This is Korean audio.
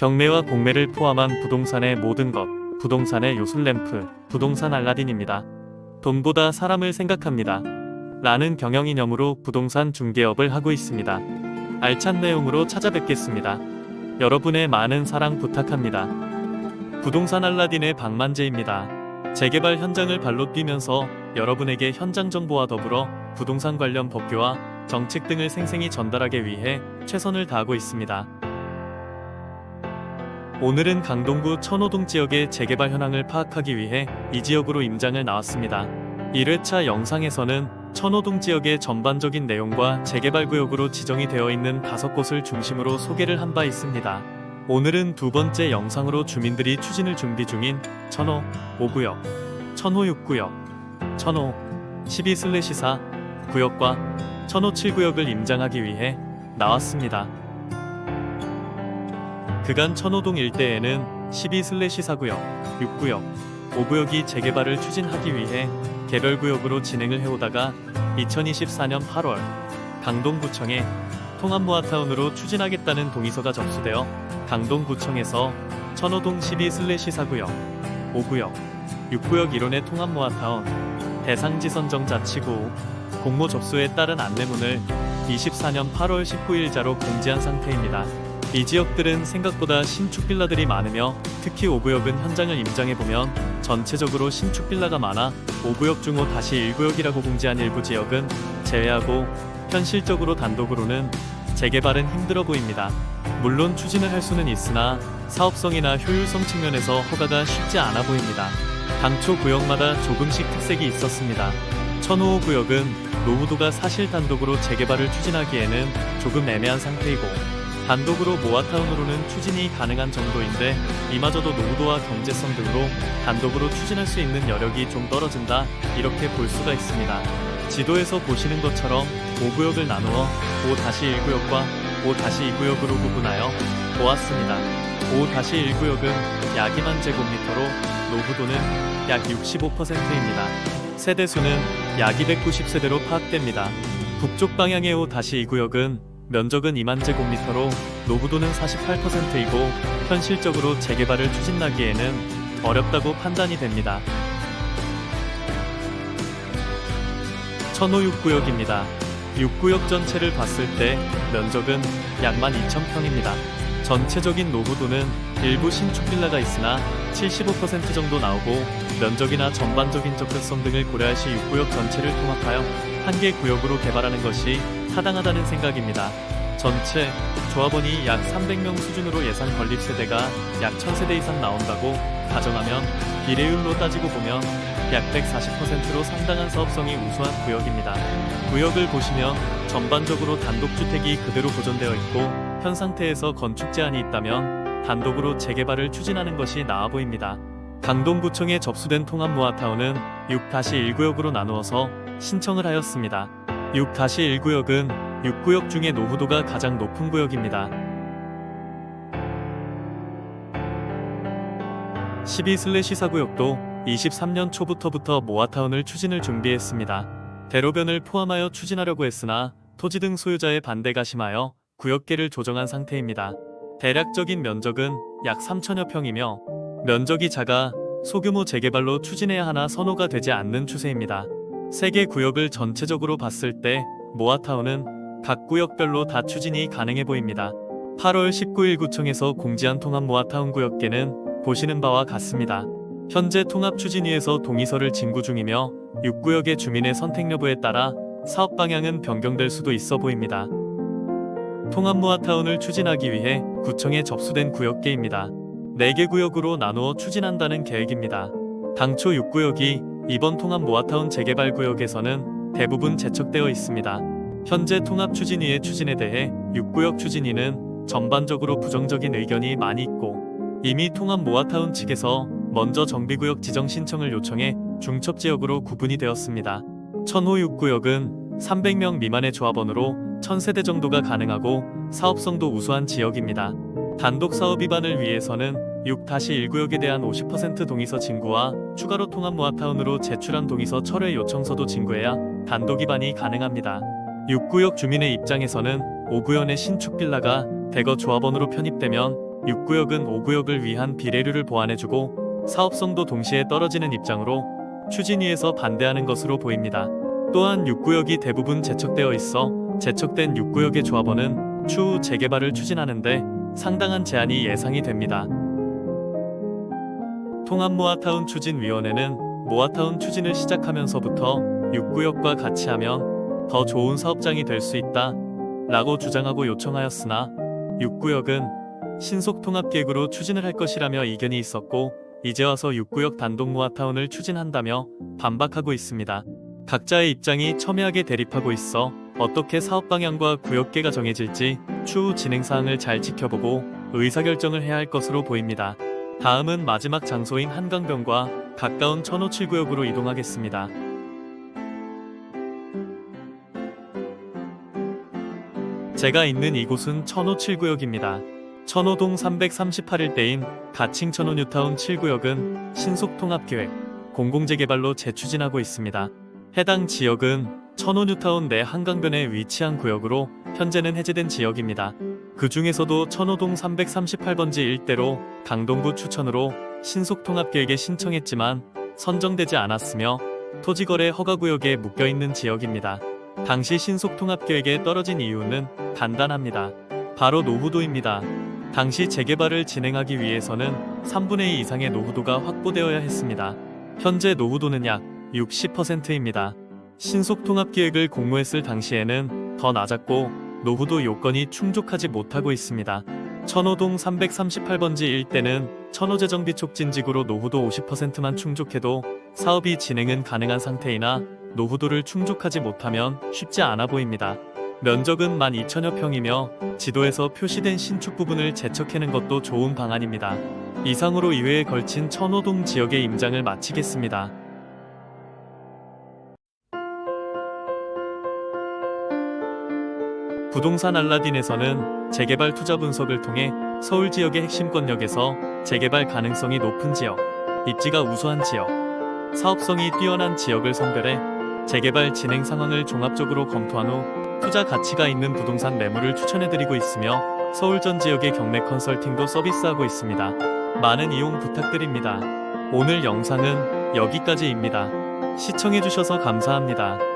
경매와 공매를 포함한 부동산의 모든 것, 부동산의 요술램프, 부동산 알라딘입니다. 돈보다 사람을 생각합니다. 라는 경영이념으로 부동산 중개업을 하고 있습니다. 알찬 내용으로 찾아뵙겠습니다. 여러분의 많은 사랑 부탁합니다. 부동산 알라딘의 박만재입니다. 재개발 현장을 발로 뛰면서 여러분에게 현장 정보와 더불어 부동산 관련 법규와 정책 등을 생생히 전달하기 위해 최선을 다하고 있습니다. 오늘은 강동구 천호동 지역의 재개발 현황을 파악하기 위해 이 지역으로 임장을 나왔습니다. 1회차 영상에서는 천호동 지역의 전반적인 내용과 재개발 구역으로 지정이 되어 있는 다섯 곳을 중심으로 소개를 한 바 있습니다. 오늘은 두 번째 영상으로 주민들이 추진을 준비 중인 천호 5구역, 천호 6구역, 천호 12/4 구역과 천호 7구역을 임장하기 위해 나왔습니다. 그간 천호동 일대에는 12/4구역, 6구역, 5구역이 재개발을 추진하기 위해 개별구역으로 진행을 해오다가 2024년 8월 강동구청에 통합모아타운으로 추진하겠다는 동의서가 접수되어 강동구청에서 천호동 12/4구역, 5구역, 6구역 일원의 통합모아타운 대상지선정 자치구 공모 접수에 따른 안내문을 24년 8월 19일자로 공지한 상태입니다. 이 지역들은 생각보다 신축 빌라들이 많으며 특히 5구역은 현장을 임장해보면 전체적으로 신축 빌라가 많아 5구역 중 5-1구역이라고 공지한 일부 지역은 제외하고 현실적으로 단독으로는 재개발은 힘들어 보입니다. 물론 추진을 할 수는 있으나 사업성이나 효율성 측면에서 허가가 쉽지 않아 보입니다. 당초 구역마다 조금씩 특색이 있었습니다. 천호호 구역은 노후도가 사실 단독으로 재개발을 추진하기에는 조금 애매한 상태이고 단독으로 모아타운으로는 추진이 가능한 정도인데 이마저도 노후도와 경제성 등으로 단독으로 추진할 수 있는 여력이 좀 떨어진다 이렇게 볼 수가 있습니다. 지도에서 보시는 것처럼 5구역을 나누어 5-1구역과 5-2구역으로 구분하여 보았습니다. 5-1구역은 약 2만 제곱미터로 노후도는 약 65%입니다. 세대수는 약 290세대로 파악됩니다. 북쪽 방향의 5-2구역은 면적은 2만 제곱미터로 노후도는 48%이고 현실적으로 재개발을 추진하기에는 어렵다고 판단이 됩니다. 천호 6구역입니다. 6구역 전체를 봤을 때 면적은 약 12,000평입니다. 전체적인 노후도는 일부 신축 빌라가 있으나 75% 정도 나오고 면적이나 전반적인 접근성 등을 고려할 시 6구역 전체를 통합하여 한 개 구역으로 개발하는 것이 타당하다는 생각입니다. 전체 조합원이 약 300명 수준으로 예상 건립 세대가 약 1000세대 이상 나온다고 가정하면 비례율로 따지고 보면 약 140%로 상당한 사업성이 우수한 구역입니다. 구역을 보시면 전반적으로 단독주택이 그대로 보존되어 있고 현 상태에서 건축 제한이 있다면 단독으로 재개발을 추진하는 것이 나아 보입니다. 강동구청에 접수된 통합 모아타운은 6-1구역으로 나누어서 신청을 하였습니다. 6-1구역은 6구역 중에 노후도가 가장 높은 구역입니다. 12/4구역도 23년 초부터부터 모아타운을 추진을 준비했습니다. 대로변을 포함하여 추진하려고 했으나 토지 등 소유자의 반대가 심하여 구역계를 조정한 상태입니다. 대략적인 면적은 약 3천여 평이며 면적이 작아 소규모 재개발로 추진해야 하나 선호가 되지 않는 추세입니다. 세개 구역을 전체적으로 봤을 때 모아타운은 각 구역별로 다 추진이 가능해 보입니다. 8월 19일 구청에서 공지한 통합 모아타운 구역계는 보시는 바와 같습니다. 현재 통합 추진위에서 동의서를 진구 중이며 6구역의 주민의 선택 여부에 따라 사업 방향은 변경될 수도 있어 보입니다. 통합 모아타운을 추진하기 위해 구청에 접수된 구역계입니다. 4개 구역으로 나누어 추진한다는 계획입니다. 당초 6구역이 이번 통합 모아타운 재개발 구역에서는 대부분 제척되어 있습니다. 현재 통합 추진위의 추진에 대해 6구역 추진위는 전반적으로 부정적인 의견이 많이 있고 이미 통합 모아타운 측에서 먼저 정비구역 지정 신청을 요청해 중첩지역으로 구분이 되었습니다. 천호 6구역은 300명 미만의 조합원으로 1000세대 정도가 가능하고 사업성도 우수한 지역입니다. 단독 사업 위반을 위해서는 6-1구역에 대한 50% 동의서 진구와 추가로 통합 모아타운으로 제출한 동의서 철회 요청서도 진구해야 단독 위반이 가능합니다. 6구역 주민의 입장에서는 5구역의 신축 빌라가 대거 조합원으로 편입되면 6구역은 5구역을 위한 비례류를 보완해주고 사업성도 동시에 떨어지는 입장으로 추진위에서 반대하는 것으로 보입니다. 또한 6구역이 대부분 제척되어 있어 제척된 6구역의 조합원은 추후 재개발을 추진하는데 상당한 제한이 예상이 됩니다. 통합모아타운 추진위원회는 모아타운 추진을 시작하면서부터 6구역과 같이 하면 더 좋은 사업장이 될 수 있다 라고 주장하고 요청하였으나 6구역은 신속 통합계획으로 추진을 할 것이라며 이견이 있었고 이제 와서 6구역 단독 모아타운을 추진한다며 반박하고 있습니다. 각자의 입장이 첨예하게 대립하고 있어 어떻게 사업 방향과 구역계가 정해질지 추후 진행 사항을 잘 지켜보고 의사결정을 해야 할 것으로 보입니다. 다음은 마지막 장소인 한강변과 가까운 천호 7구역으로 이동하겠습니다. 제가 있는 이곳은 천호 7구역입니다. 천호동 338일대인 가칭 천호 뉴타운 7구역은 신속 통합 계획, 공공재개발로 재추진하고 있습니다. 해당 지역은 천호 뉴타운 내 한강변에 위치한 구역으로 현재는 해제된 지역입니다. 그 중에서도 천호동 338번지 일대로 강동구 추천으로 신속 통합 계획에 신청했지만 선정되지 않았으며 토지거래 허가구역에 묶여있는 지역입니다. 당시 신속 통합 계획에 떨어진 이유는 간단합니다. 바로 노후도입니다. 당시 재개발을 진행하기 위해서는 3분의 2 이상의 노후도가 확보되어야 했습니다. 현재 노후도는 약 60%입니다. 신속 통합 계획을 공모했을 당시에는 더 낮았고 노후도 요건이 충족하지 못하고 있습니다. 천호동 338번지 일대는 천호재정비 촉진지구로 노후도 50%만 충족해도 사업이 진행은 가능한 상태이나 노후도를 충족하지 못하면 쉽지 않아 보입니다. 면적은 12,000여 평이며 지도에서 표시된 신축 부분을 재척해는 것도 좋은 방안입니다. 이상으로 2회에 걸친 천호동 지역의 임장을 마치겠습니다. 부동산 알라딘에서는 재개발 투자 분석을 통해 서울 지역의 핵심 권역에서 재개발 가능성이 높은 지역, 입지가 우수한 지역, 사업성이 뛰어난 지역을 선별해 재개발 진행 상황을 종합적으로 검토한 후 투자 가치가 있는 부동산 매물을 추천해드리고 있으며 서울 전 지역의 경매 컨설팅도 서비스하고 있습니다. 많은 이용 부탁드립니다. 오늘 영상은 여기까지입니다. 시청해주셔서 감사합니다.